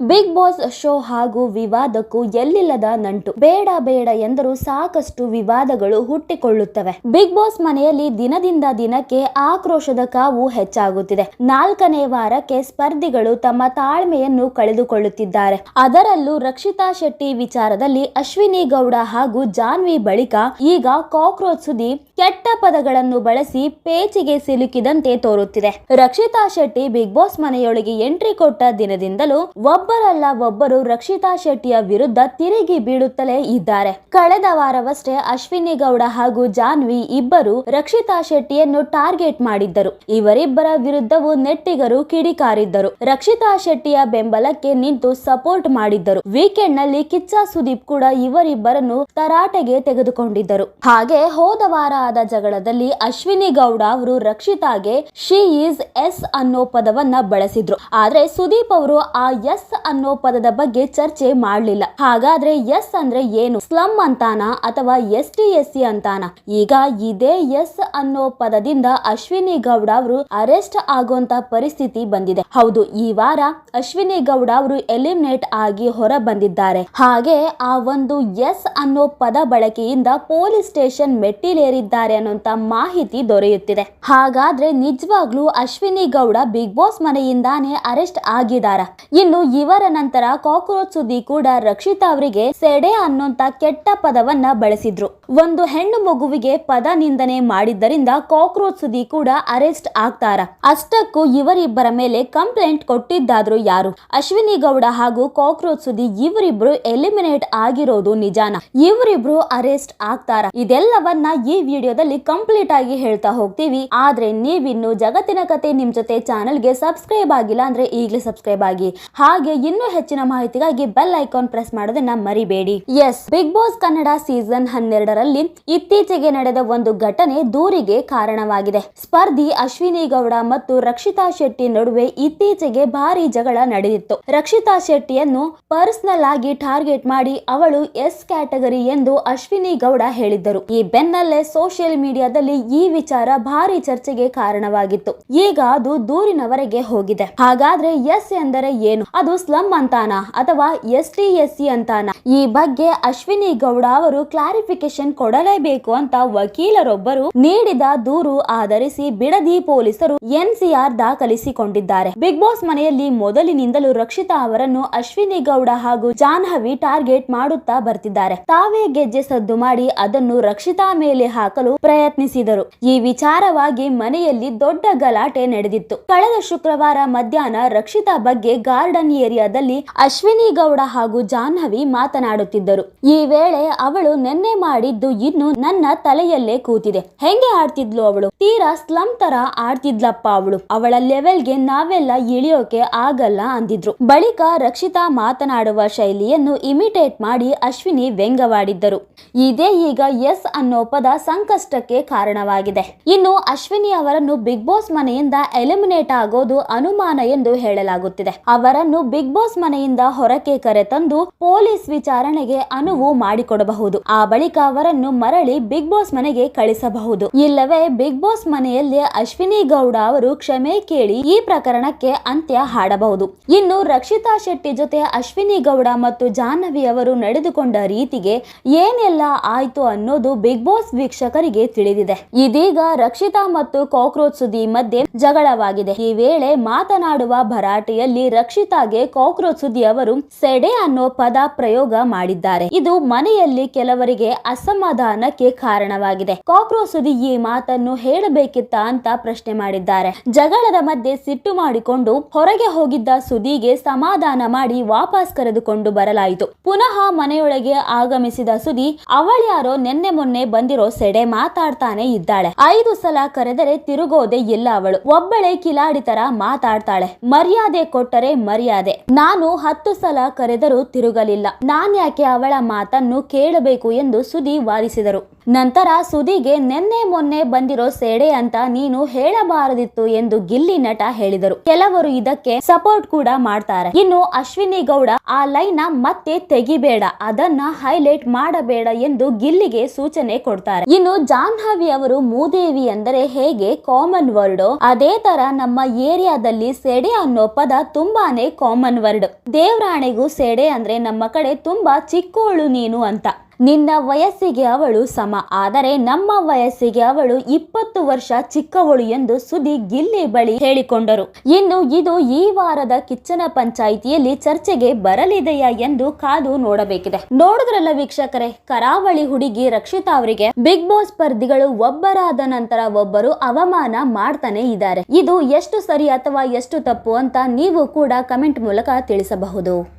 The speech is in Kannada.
ಬಿಗ್ ಬಾಸ್ ಶೋ ಹಾಗೂ ವಿವಾದಕ್ಕೂ ಎಲ್ಲಿಲ್ಲದ ನಂಟು. ಬೇಡ ಬೇಡ ಎಂದರೂ ಸಾಕಷ್ಟು ವಿವಾದಗಳು ಹುಟ್ಟಿಕೊಳ್ಳುತ್ತವೆ. ಬಿಗ್ ಬಾಸ್ ಮನೆಯಲ್ಲಿ ದಿನದಿಂದ ದಿನಕ್ಕೆ ಆಕ್ರೋಶದ ಕಾವು ಹೆಚ್ಚಾಗುತ್ತಿದೆ. ನಾಲ್ಕನೇ ವಾರಕ್ಕೆ ಸ್ಪರ್ಧಿಗಳು ತಮ್ಮ ತಾಳ್ಮೆಯನ್ನು ಕಳೆದುಕೊಳ್ಳುತ್ತಿದ್ದಾರೆ. ಅದರಲ್ಲೂ ರಕ್ಷಿತಾ ಶೆಟ್ಟಿ ವಿಚಾರದಲ್ಲಿ ಅಶ್ವಿನಿ ಗೌಡ ಹಾಗೂ ಜಾನ್ವಿ ಬಳಿಕ ಈಗ ಕಾಕ್ರೋಚ್ ಸುದ್ದಿ ಕೆಟ್ಟ ಪದಗಳನ್ನು ಬಳಸಿ ಪೇಚಿಗೆ ಸಿಲುಕಿದಂತೆ ತೋರುತ್ತಿದೆ. ರಕ್ಷಿತಾ ಶೆಟ್ಟಿ ಬಿಗ್ ಬಾಸ್ ಮನೆಯೊಳಗೆ ಎಂಟ್ರಿ ಕೊಟ್ಟ ದಿನದಿಂದಲೂ ಒಬ್ಬರಲ್ಲ ಒಬ್ಬರು ರಕ್ಷಿತಾ ಶೆಟ್ಟಿಯ ವಿರುದ್ಧ ತಿರುಗಿ ಬೀಳುತ್ತಲೇ ಇದ್ದಾರೆ. ಕಳೆದ ವಾರವಷ್ಟೇ ಅಶ್ವಿನಿ ಗೌಡ ಹಾಗೂ ಜಾನ್ವಿ ಇಬ್ಬರು ರಕ್ಷಿತಾ ಶೆಟ್ಟಿಯನ್ನು ಟಾರ್ಗೆಟ್ ಮಾಡಿದ್ದರು. ಇವರಿಬ್ಬರ ವಿರುದ್ಧವೂ ನೆಟ್ಟಿಗರು ಕಿಡಿಕಾರಿದ್ದರು. ರಕ್ಷಿತಾ ಶೆಟ್ಟಿಯ ಬೆಂಬಲಕ್ಕೆ ನಿಂತು ಸಪೋರ್ಟ್ ಮಾಡಿದ್ದರು. ವೀಕೆಂಡ್ನಲ್ಲಿ ಕಿಚ್ಚ ಸುದೀಪ್ ಕೂಡ ಇವರಿಬ್ಬರನ್ನು ತರಾಟೆಗೆ ತೆಗೆದುಕೊಂಡಿದ್ದರು. ಹಾಗೆ ಹೋದ ವಾರ ಆದ ಜಗಳದಲ್ಲಿ ಅಶ್ವಿನಿ ಗೌಡ ಅವರು ರಕ್ಷಿತಾಗೆ ಶಿ ಈಸ್ ಎಸ್ ಅನ್ನೋ ಪದವನ್ನ ಬಳಸಿದ್ರು. ಆದ್ರೆ ಸುದೀಪ್ ಅವರು ಆ ಎಸ್ ಅನ್ನೋ ಪದದ ಬಗ್ಗೆ ಚರ್ಚೆ ಮಾಡಲಿಲ್ಲ. ಹಾಗಾದ್ರೆ ಎಸ್ ಅಂದ್ರೆ ಏನು? ಸ್ಲಮ್ ಅಂತಾನ ಅಥವಾ ಎಸ್ ಟಿ ಎಸ್ ಸಿ ಅಂತಾನ? ಈಗ ಇದೇ ಎಸ್ ಅನ್ನೋ ಪದದಿಂದ ಅಶ್ವಿನಿ ಗೌಡ ಅವರು ಅರೆಸ್ಟ್ ಆಗುವಂತ ಪರಿಸ್ಥಿತಿ ಬಂದಿದೆ. ಹೌದು, ಈ ವಾರ ಅಶ್ವಿನಿ ಗೌಡ ಅವರು ಎಲಿಮಿನೇಟ್ ಆಗಿ ಹೊರ ಬಂದಿದ್ದಾರೆ ಹಾಗೆ ಆ ಒಂದು ಎಸ್ ಅನ್ನೋ ಪದ ಬಳಕೆಯಿಂದ ಪೊಲೀಸ್ ಸ್ಟೇಷನ್ ಮೆಟ್ಟಿಲೇರಿದ್ದಾರೆ ಅನ್ನುವಂತ ಮಾಹಿತಿ ದೊರೆಯುತ್ತಿದೆ. ಹಾಗಾದ್ರೆ ನಿಜವಾಗ್ಲೂ ಅಶ್ವಿನಿ ಗೌಡ ಬಿಗ್ ಬಾಸ್ ಮನೆಯಿಂದಾನೇ ಅರೆಸ್ಟ್ ಆಗಿದಾರ ಇನ್ನು ಇವರ ನಂತರ ಕಾಕ್ರೋಚ್ ಸುದ್ದಿ ಕೂಡ ರಕ್ಷಿತಾ ಅವರಿಗೆ ಸೆಡೆ ಅನ್ನೋಂತ ಕೆಟ್ಟ ಪದವನ್ನ ಬಳಸಿದ್ರು. ಒಂದು ಹೆಣ್ಣು ಮಗುವಿಗೆ ಪದ ನಿಂದನೆ ಮಾಡಿದ್ದರಿಂದ ಕಾಕ್ರೋಚ್ ಸುದ್ದಿ ಕೂಡ ಅರೆಸ್ಟ್ ಆಗ್ತಾರ. ಅಷ್ಟಕ್ಕೂ ಇವರಿಬ್ಬರ ಮೇಲೆ ಕಂಪ್ಲೇಂಟ್ ಕೊಟ್ಟಿದ್ದಾದ್ರು ಯಾರು? ಅಶ್ವಿನಿ ಗೌಡ ಹಾಗೂ ಕಾಕ್ರೋಚ್ ಸುದ್ದಿ ಇವರಿಬ್ರು ಎಲಿಮಿನೇಟ್ ಆಗಿರೋದು ನಿಜಾನ? ಇವರಿಬ್ರು ಅರೆಸ್ಟ್ ಆಗ್ತಾರ. ಇದೆಲ್ಲವನ್ನ ಈ ವಿಡಿಯೋದಲ್ಲಿ ಕಂಪ್ಲೀಟ್ ಆಗಿ ಹೇಳ್ತಾ ಹೋಗ್ತೀವಿ. ಆದ್ರೆ ನೀವಿನ್ನು ಜಗತ್ತಿನ ಕತೆ ನಿಮ್ ಜೊತೆ ಚಾನೆಲ್ಗೆ ಸಬ್ಸ್ಕ್ರೈಬ್ ಆಗಿಲ್ಲ ಅಂದ್ರೆ ಈಗಲೇ ಸಬ್ಸ್ಕ್ರೈಬ್ ಆಗಿ. ಹಾಗೆ ಇನ್ನೂ ಹೆಚ್ಚಿನ ಮಾಹಿತಿಗಾಗಿ ಬೆಲ್ ಐಕಾನ್ ಪ್ರೆಸ್ ಮಾಡೋದನ್ನ ಮರಿಬೇಡಿ. Yes Bigg Boss Kannada season ಹನ್ನೆರಡರಲ್ಲಿ ಇತ್ತೀಚೆಗೆ ನಡೆದ ಒಂದು ಘಟನೆ ದೂರಿಗೆ ಕಾರಣವಾಗಿದೆ. ಸ್ಪರ್ಧಿ ಅಶ್ವಿನಿ ಗೌಡ ಮತ್ತು ರಕ್ಷಿತಾ ಶೆಟ್ಟಿ ನಡುವೆ ಇತ್ತೀಚೆಗೆ ಭಾರಿ ಜಗಳ ನಡೆದಿತ್ತು. ರಕ್ಷಿತಾ ಶೆಟ್ಟಿಯನ್ನು ಪರ್ಸನಲ್ ಆಗಿ ಟಾರ್ಗೆಟ್ ಮಾಡಿ ಅವಳು ಎಸ್ ಕ್ಯಾಟಗರಿ ಎಂದು ಅಶ್ವಿನಿ ಗೌಡ ಹೇಳಿದ್ದರು. ಈ ಬೆನ್ನಲ್ಲೇ ಸೋಷಿಯಲ್ ಮೀಡಿಯಾದಲ್ಲಿ ಈ ವಿಚಾರ ಭಾರಿ ಚರ್ಚೆಗೆ ಕಾರಣವಾಗಿತ್ತು. ಈಗ ಅದು ದೂರಿನವರೆಗೆ ಹೋಗಿದೆ. ಹಾಗಾದ್ರೆ ಎಸ್ ಎಂದರೆ ಏನು? ಅದು ಸ್ಲಮ್ ಅಂತಾನ ಅಥವಾ ಎಸ್ ಟಿ ಎಸ್ ಸಿ ಅಂತಾನ? ಈ ಬಗ್ಗೆ ಅಶ್ವಿನಿ ಗೌಡ ಅವರು ಕ್ಲಾರಿಫಿಕೇಶನ್ ಕೊಡಲೇಬೇಕು ಅಂತ ವಕೀಲರೊಬ್ಬರು ನೀಡಿದ ದೂರು ಆಧರಿಸಿ ಬಿಡದಿ ಪೊಲೀಸರು ಎನ್ಸಿಆರ್ ದಾಖಲಿಸಿಕೊಂಡಿದ್ದಾರೆ. ಬಿಗ್ ಬಾಸ್ ಮನೆಯಲ್ಲಿ ಮೊದಲಿನಿಂದಲೂ ರಕ್ಷಿತಾ ಅವರನ್ನು ಅಶ್ವಿನಿ ಗೌಡ ಹಾಗೂ ಜಾಹ್ನವಿ ಟಾರ್ಗೆಟ್ ಮಾಡುತ್ತಾ ಬರ್ತಿದ್ದಾರೆ. ತಾವೇ ಗೆಜ್ಜೆ ಸದ್ದು ಮಾಡಿ ಅದನ್ನು ರಕ್ಷಿತಾ ಮೇಲೆ ಹಾಕಲು ಪ್ರಯತ್ನಿಸಿದರು. ಈ ವಿಚಾರವಾಗಿ ಮನೆಯಲ್ಲಿ ದೊಡ್ಡ ಗಲಾಟೆ ನಡೆದಿತ್ತು. ಕಳೆದ ಶುಕ್ರವಾರ ಮಧ್ಯಾಹ್ನ ರಕ್ಷಿತಾ ಬಗ್ಗೆ ಗಾರ್ಡನ್ ಏರಿಯಾದಲ್ಲಿ ಅಶ್ವಿನಿ ಗೌಡ ಹಾಗೂ ಜಾಹ್ನವಿ ಮಾತನಾಡುತ್ತಿದ್ದರು. ಈ ವೇಳೆ ಅವಳು ನೆನ್ನೆ ಮಾಡಿದ್ದು ಇನ್ನು ನನ್ನ ತಲೆಯಲ್ಲೇ ಕೂತಿದೆ. ಹೆಂಗೆ ಆಡ್ತಿದ್ಲು ಅವಳು? ತೀರಾ ಸ್ಲಂ ತರ ಆಡ್ತಿದ್ಲಪ್ಪ ಅವಳು. ಅವಳ ಲೆವೆಲ್ಗೆ ನಾವೆಲ್ಲ ಇಳಿಯೋಕೆ ಆಗಲ್ಲ ಅಂದಿದ್ರು. ಬಳಿಕ ರಕ್ಷಿತಾ ಮಾತನಾಡುವ ಶೈಲಿಯನ್ನು ಇಮಿಟೇಟ್ ಮಾಡಿ ಅಶ್ವಿನಿ ವ್ಯಂಗ್ಯವಾಡಿದ್ದರು. ಇದೇ ಈಗ ಎಸ್ ಅನ್ನೋ ಪದ ಸಂಕಷ್ಟಕ್ಕೆ ಕಾರಣವಾಗಿದೆ. ಇನ್ನು ಅಶ್ವಿನಿ ಅವರನ್ನು ಬಿಗ್ ಬಾಸ್ ಮನೆಯಿಂದ ಎಲಿಮಿನೇಟ್ ಆಗೋದು ಅನುಮಾನ ಎಂದು ಹೇಳಲಾಗುತ್ತಿದೆ. ಅವರನ್ನು ಬಿಗ್ ಬಾಸ್ ಮನೆಯಿಂದ ಹೊರಕ್ಕೆ ಕರೆತಂದು ಪೊಲೀಸ್ ವಿಚಾರಣೆಗೆ ಅನುವು ಮಾಡಿಕೊಡಬಹುದು. ಆ ಬಳಿಕ ಅವರನ್ನು ಮರಳಿ ಬಿಗ್ ಬಾಸ್ ಮನೆಗೆ ಕಳಿಸಬಹುದು. ಇಲ್ಲವೇ, ಬಿಗ್ ಬಾಸ್ ಮನೆಯಲ್ಲಿ ಅಶ್ವಿನಿ ಗೌಡ ಅವರು ಕ್ಷಮೆ ಕೇಳಿ ಈ ಪ್ರಕರಣಕ್ಕೆ ಅಂತ್ಯ ಹಾಡಬಹುದು. ಇನ್ನು ರಕ್ಷಿತಾ ಶೆಟ್ಟಿ ಜೊತೆ ಅಶ್ವಿನಿ ಗೌಡ ಮತ್ತು ಜಾಹ್ನವಿ ಅವರು ನಡೆದುಕೊಂಡ ರೀತಿಗೆ ಏನೆಲ್ಲ ಆಯ್ತು ಅನ್ನೋದು ಬಿಗ್ ಬಾಸ್ ವೀಕ್ಷಕರಿಗೆ ತಿಳಿದಿದೆ. ಇದೀಗ ರಕ್ಷಿತಾ ಮತ್ತು ಕಾಕ್ರೋಚ್ ಸುದ್ದಿ ಮಧ್ಯೆ ಜಗಳವಾಗಿದೆ. ಈ ವೇಳೆ ಮಾತನಾಡುವ ಭರಾಟೆಯಲ್ಲಿ ರಕ್ಷಿತಾಗೆ ಕಾಕ್ರೋಚ್ ಸುದ್ದಿ ಅವರು ಸೆಡೆ ಅನ್ನೋ ಪದ ಪ್ರಯೋಗ ಮಾಡಿದ್ದಾರೆ. ಇದು ಮನೆಯಲ್ಲಿ ಕೆಲವರಿಗೆ ಅಸಮಾಧಾನಕ್ಕೆ ಕಾರಣವಾಗಿದೆ. ಕಾಕ್ರೋಚ್ ಸುದ್ದಿ ಈ ಮಾತನ್ನು ಹೇಳಬೇಕಿತ್ತ ಅಂತ ಪ್ರಶ್ನೆ ಮಾಡಿದ್ದಾರೆ. ಜಗಳದ ಮಧ್ಯೆ ಸಿಟ್ಟು ಮಾಡಿಕೊಂಡು ಹೊರಗೆ ಹೋಗಿದ್ದ ಸುದಿಗೆ ಸಮಾಧಾನ ಮಾಡಿ ವಾಪಸ್ ಕರೆದುಕೊಂಡು ಬರಲಾಯಿತು. ಪುನಃ ಮನೆಯೊಳಗೆ ಆಗಮಿಸಿದ ಸುದಿ ಅವಳ್ಯಾರೋ ನಿನ್ನೆ ಮೊನ್ನೆ ಬಂದಿರೋ ಸೆಡೆ ಮಾತಾಡ್ತಾನೆ ಇದ್ದಾಳೆ. ಐದು ಸಲ ಕರೆದರೆ ತಿರುಗೋದೆ ಇಲ್ಲ ಅವಳು. ಒಬ್ಬಳೆ ಕಿಲಾಡಿ ತರ ಮಾತಾಡ್ತಾಳೆ. ಮರ್ಯಾದೆ ಕೊಟ್ಟರೆ ಮರ್ಯಾದೆ. ನಾನು ಹತ್ತು ಸಲ ಕರೆದರೂ ತಿರುಗಲಿಲ್ಲ. ನಾನ್ಯಾಕೆ ಅವಳ ಮಾತನ್ನು ಕೇಳಬೇಕು ಎಂದು ಸುದಿ ವಾದಿಸಿದರು. ನಂತರ ಸುದಿಗೆ ನಿನ್ನೆ ಮೊನ್ನೆ ಬಂದಿರೋ ಸೇಡೆ ಅಂತ ನೀನು ಹೇಳಬಾರದಿತ್ತು ಎಂದು ಗಿಲ್ಲಿ ನಟ ಹೇಳಿದರು. ಕೆಲವರು ಇದಕ್ಕೆ ಸಪೋರ್ಟ್ ಕೂಡ ಮಾಡ್ತಾರೆ. ಇನ್ನು ಅಶ್ವಿನಿ ಗೌಡ, ಆ ಲೈನ್ ಮತ್ತೆ ತೆಗಿಬೇಡ. ಅದನ್ನ ಹೈಲೈಟ್ ಮಾಡಬೇಡ ಎಂದು ಗಿಲ್ಲಿಗೆ ಸೂಚನೆ ಕೊಡ್ತಾರೆ. ಇನ್ನು ಜಾಹ್ನವಿ ಅವರು, ಮೂದೇವಿ ಅಂದರೆ ಹೇಗೆ? Common word. ಅದೇ ತರ ನಮ್ಮ ಏರಿಯಾದಲ್ಲಿ ಸೆಡೆ ಅನ್ನೋ ಪದ ತುಂಬಾನೇ ಕಾಮನ್ ವರ್ಡ್ ದೇವ್ರಾಣೆಗೂ ಸೇಡೆ ಅಂದ್ರೆ ನಮ್ಮ ಕಡೆ ತುಂಬಾ ಚಿಕ್ಕೋಳು ನೀನು ಅಂತ. ನಿನ್ನ ವಯಸ್ಸಿಗೆ ಅವಳು ಸಮ. ಆದರೆ ನಮ್ಮ ವಯಸ್ಸಿಗೆ ಅವಳು ಇಪ್ಪತ್ತು ವರ್ಷ ಚಿಕ್ಕವಳು ಎಂದು ಸುದಿ ಗಿಲ್ಲಿ ಬಳಿ ಹೇಳಿಕೊಂಡರು. ಇನ್ನು ಇದು ಈ ವಾರದ ಕಿಚ್ಚನ ಪಂಚಾಯಿತಿಯಲ್ಲಿ ಚರ್ಚೆಗೆ ಬರಲಿದೆಯಾ ಎಂದು ಕಾದು ನೋಡಬೇಕಿದೆ. ನೋಡಿದ್ರಲ್ಲ ವೀಕ್ಷಕರೇ, ಕರಾವಳಿ ಹುಡುಗಿ ರಕ್ಷಿತಾ ಅವರಿಗೆ ಬಿಗ್ ಬಾಸ್ ಸ್ಪರ್ಧಿಗಳು ಒಬ್ಬರಾದ ನಂತರ ಒಬ್ಬರು ಅವಮಾನ ಮಾಡ್ತಾನೆ ಇದ್ದಾರೆ. ಇದು ಎಷ್ಟು ಸರಿ ಅಥವಾ ಎಷ್ಟು ತಪ್ಪು ಅಂತ ನೀವು ಕೂಡ ಕಮೆಂಟ್ ಮೂಲಕ ತಿಳಿಸಬಹುದು.